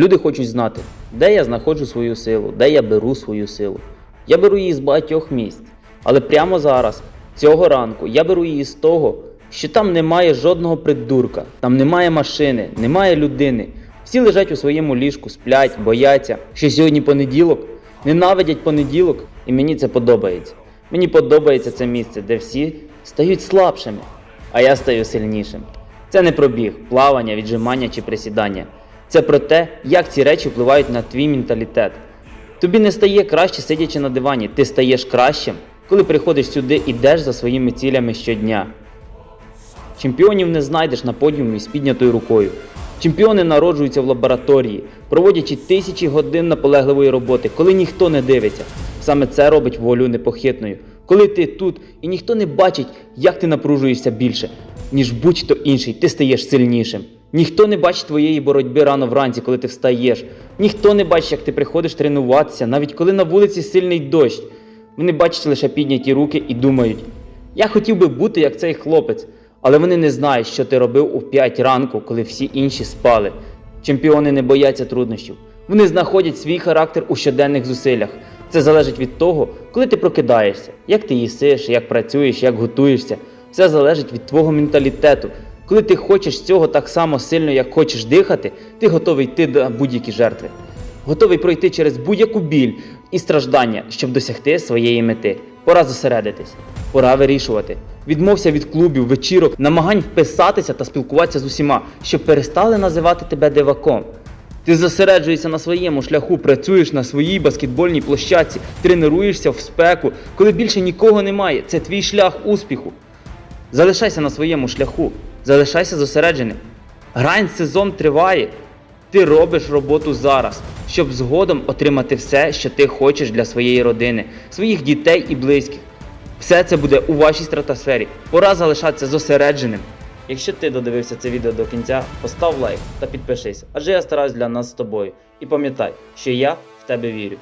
Люди хочуть знати, де я знаходжу свою силу, де я беру свою силу. Я беру її з багатьох місць. Але прямо зараз, цього ранку, я беру її з того, що там немає жодного придурка, там немає машини, немає людини. Всі лежать у своєму ліжку, сплять, бояться, що сьогодні понеділок, ненавидять понеділок, і мені це подобається. Мені подобається це місце, де всі стають слабшими, а я стаю сильнішим. Це не пробіг, плавання, віджимання чи присідання. Це про те, як ці речі впливають на твій менталітет. Тобі не стає краще сидячи на дивані, ти стаєш кращим, коли приходиш сюди і йдеш за своїми цілями щодня. Чемпіонів не знайдеш на подіумі з піднятою рукою. Чемпіони народжуються в лабораторії, проводячи тисячі годин наполегливої роботи, коли ніхто не дивиться. Саме це робить волю непохитною. Коли ти тут і ніхто не бачить, як ти напружуєшся більше, ніж будь-хто інший, ти стаєш сильнішим. Ніхто не бачить твоєї боротьби рано вранці, коли ти встаєш. Ніхто не бачить, як ти приходиш тренуватися, навіть коли на вулиці сильний дощ. Вони бачать лише підняті руки і думають: я хотів би бути як цей хлопець, але вони не знають, що ти робив у 5 ранку, коли всі інші спали. Чемпіони не бояться труднощів. Вони знаходять свій характер у щоденних зусиллях. Це залежить від того, коли ти прокидаєшся, як ти їсиш, як працюєш, як готуєшся. Все залежить від твого менталітету. Коли ти хочеш цього так само сильно, як хочеш дихати, ти готовий йти до будь-які жертви. Готовий пройти через будь-яку біль і страждання, щоб досягти своєї мети. Пора зосередитись, пора вирішувати. Відмовся від клубів, вечірок, намагань вписатися та спілкуватися з усіма, щоб перестали називати тебе диваком. Ти зосереджуєшся на своєму шляху, працюєш на своїй баскетбольній площадці, тренуєшся в спеку, коли більше нікого немає. Це твій шлях успіху. Залишайся на своєму шляху, залишайся зосередженим. Грань сезон триває. Ти робиш роботу зараз, щоб згодом отримати все, що ти хочеш для своєї родини, своїх дітей і близьких. Все це буде у вашій стратосфері. Пора залишатися зосередженим. Якщо ти додивився це відео до кінця, постав лайк та підпишись, адже я стараюсь для нас з тобою. І пам'ятай, що я в тебе вірю.